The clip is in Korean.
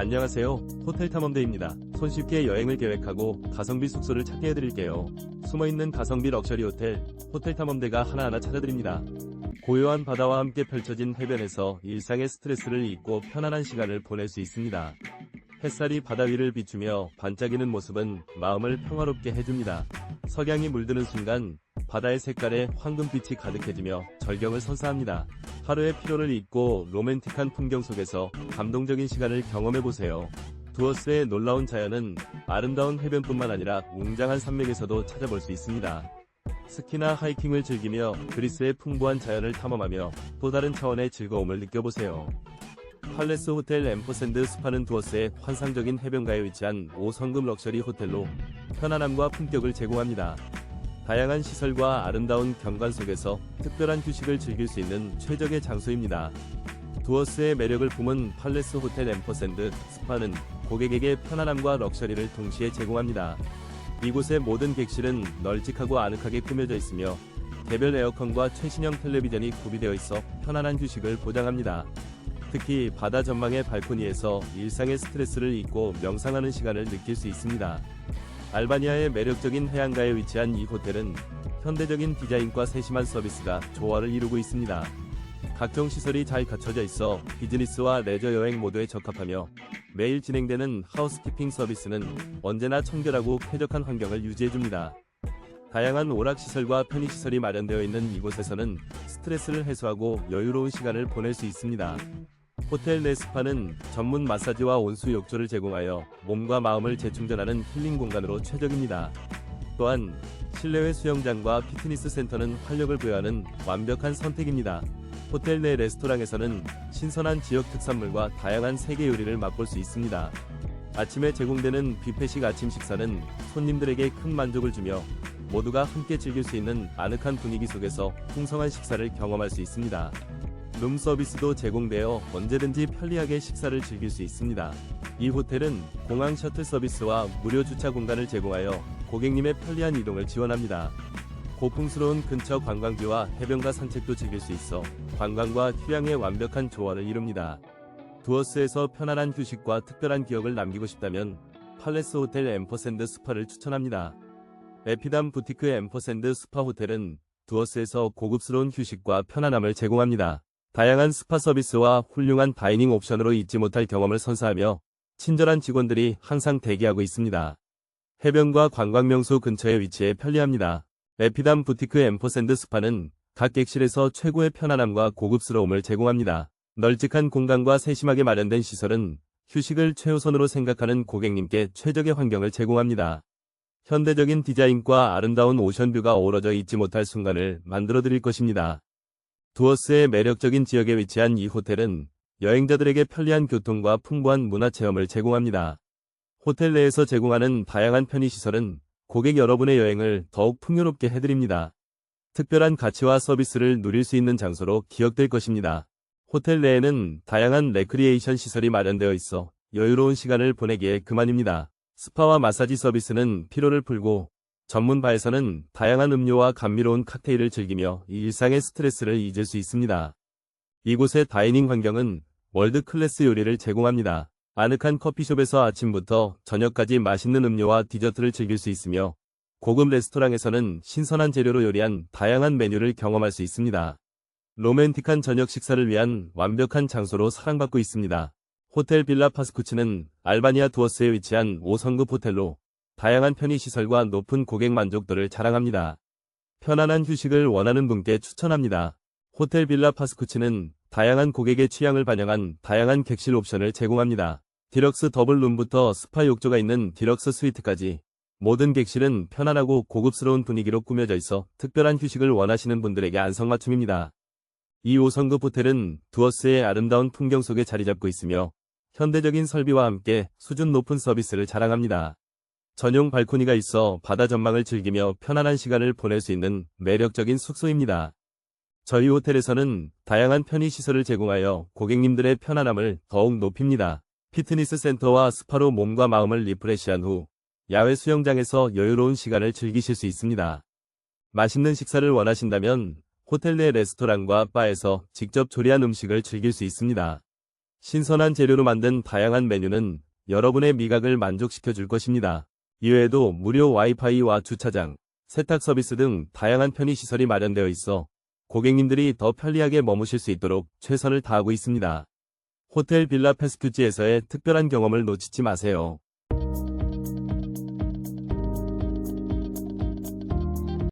안녕하세요. 호텔 탐험대입니다. 손쉽게 여행을 계획하고 가성비 숙소를 찾게 해드릴게요. 숨어있는 가성비 럭셔리 호텔, 호텔 탐험대가 하나하나 찾아드립니다. 고요한 바다와 함께 펼쳐진 해변에서 일상의 스트레스를 잊고 편안한 시간을 보낼 수 있습니다. 햇살이 바다 위를 비추며 반짝이는 모습은 마음을 평화롭게 해줍니다. 석양이 물드는 순간 바다의 색깔에 황금빛이 가득해지며 절경을 선사합니다. 하루의 피로를 잊고 로맨틱한 풍경 속에서 감동적인 시간을 경험해보세요. 두어스의 놀라운 자연은 아름다운 해변뿐만 아니라 웅장한 산맥에서도 찾아볼 수 있습니다. 스키나 하이킹을 즐기며 그리스의 풍부한 자연을 탐험하며 또 다른 차원의 즐거움을 느껴보세요. 팔레스 호텔 엠퍼샌드 스파는 두어스의 환상적인 해변가에 위치한 5성급 럭셔리 호텔로 편안함과 품격을 제공합니다. 다양한 시설과 아름다운 경관 속에서 특별한 휴식을 즐길 수 있는 최적의 장소입니다. 두어스의 매력을 품은 팔레스 호텔 엠퍼샌드 스파는 고객에게 편안함과 럭셔리를 동시에 제공합니다. 이곳의 모든 객실은 널찍하고 아늑하게 꾸며져 있으며 개별 에어컨과 최신형 텔레비전이 구비되어 있어 편안한 휴식을 보장합니다. 특히 바다 전망의 발코니에서 일상의 스트레스를 잊고 명상하는 시간을 느낄 수 있습니다. 알바니아의 매력적인 해안가에 위치한 이 호텔은 현대적인 디자인과 세심한 서비스가 조화를 이루고 있습니다. 각종 시설이 잘 갖춰져 있어 비즈니스와 레저 여행 모두에 적합하며 매일 진행되는 하우스키핑 서비스는 언제나 청결하고 쾌적한 환경을 유지해줍니다. 다양한 오락시설과 편의시설이 마련되어 있는 이곳에서는 스트레스를 해소하고 여유로운 시간을 보낼 수 있습니다. 호텔 내 스파는 전문 마사지와 온수 욕조를 제공하여 몸과 마음을 재충전하는 힐링 공간으로 최적입니다. 또한 실내외 수영장과 피트니스 센터는 활력을 부여하는 완벽한 선택입니다. 호텔 내 레스토랑에서는 신선한 지역 특산물과 다양한 세계 요리를 맛볼 수 있습니다. 아침에 제공되는 뷔페식 아침 식사는 손님들에게 큰 만족을 주며 모두가 함께 즐길 수 있는 아늑한 분위기 속에서 풍성한 식사를 경험할 수 있습니다. 룸 서비스도 제공되어 언제든지 편리하게 식사를 즐길 수 있습니다. 이 호텔은 공항 셔틀 서비스와 무료 주차 공간을 제공하여 고객님의 편리한 이동을 지원합니다. 고풍스러운 근처 관광지와 해변가 산책도 즐길 수 있어 관광과 휴양의 완벽한 조화를 이룹니다. 두어스에서 편안한 휴식과 특별한 기억을 남기고 싶다면 팔레스 호텔 엠퍼샌드 스파를 추천합니다. 에피담 부티크 엠퍼샌드 스파 호텔은 두어스에서 고급스러운 휴식과 편안함을 제공합니다. 다양한 스파 서비스와 훌륭한 다이닝 옵션으로 잊지 못할 경험을 선사하며 친절한 직원들이 항상 대기하고 있습니다. 해변과 관광명소 근처에 위치해 편리합니다. 에피담 부티크 엠퍼샌드 스파는 각 객실에서 최고의 편안함과 고급스러움을 제공합니다. 널찍한 공간과 세심하게 마련된 시설은 휴식을 최우선으로 생각하는 고객님께 최적의 환경을 제공합니다. 현대적인 디자인과 아름다운 오션뷰가 어우러져 잊지 못할 순간을 만들어 드릴 것입니다. 두어스의 매력적인 지역에 위치한 이 호텔은 여행자들에게 편리한 교통과 풍부한 문화 체험을 제공합니다. 호텔 내에서 제공하는 다양한 편의시설은 고객 여러분의 여행을 더욱 풍요롭게 해드립니다. 특별한 가치와 서비스를 누릴 수 있는 장소로 기억될 것입니다. 호텔 내에는 다양한 레크리에이션 시설이 마련되어 있어 여유로운 시간을 보내기에 그만입니다. 스파와 마사지 서비스는 피로를 풀고 전문 바에서는 다양한 음료와 감미로운 칵테일을 즐기며 일상의 스트레스를 잊을 수 있습니다. 이곳의 다이닝 환경은 월드 클래스 요리를 제공합니다. 아늑한 커피숍에서 아침부터 저녁까지 맛있는 음료와 디저트를 즐길 수 있으며 고급 레스토랑에서는 신선한 재료로 요리한 다양한 메뉴를 경험할 수 있습니다. 로맨틱한 저녁 식사를 위한 완벽한 장소로 사랑받고 있습니다. 호텔 빌라 파스쿠치는 알바니아 두어스에 위치한 5성급 호텔로 다양한 편의시설과 높은 고객 만족도를 자랑합니다. 편안한 휴식을 원하는 분께 추천합니다. 호텔 빌라 파스쿠치는 다양한 고객의 취향을 반영한 다양한 객실 옵션을 제공합니다. 디럭스 더블 룸부터 스파 욕조가 있는 디럭스 스위트까지 모든 객실은 편안하고 고급스러운 분위기로 꾸며져 있어 특별한 휴식을 원하시는 분들에게 안성맞춤입니다. 이 5성급 호텔은 두어스의 아름다운 풍경 속에 자리 잡고 있으며 현대적인 설비와 함께 수준 높은 서비스를 자랑합니다. 전용 발코니가 있어 바다 전망을 즐기며 편안한 시간을 보낼 수 있는 매력적인 숙소입니다. 저희 호텔에서는 다양한 편의시설을 제공하여 고객님들의 편안함을 더욱 높입니다. 피트니스 센터와 스파로 몸과 마음을 리프레시한 후 야외 수영장에서 여유로운 시간을 즐기실 수 있습니다. 맛있는 식사를 원하신다면 호텔 내 레스토랑과 바에서 직접 조리한 음식을 즐길 수 있습니다. 신선한 재료로 만든 다양한 메뉴는 여러분의 미각을 만족시켜 줄 것입니다. 이외에도 무료 와이파이와 주차장, 세탁 서비스 등 다양한 편의시설이 마련되어 있어 고객님들이 더 편리하게 머무실 수 있도록 최선을 다하고 있습니다. 호텔 빌라 패스큐지에서의 특별한 경험을 놓치지 마세요.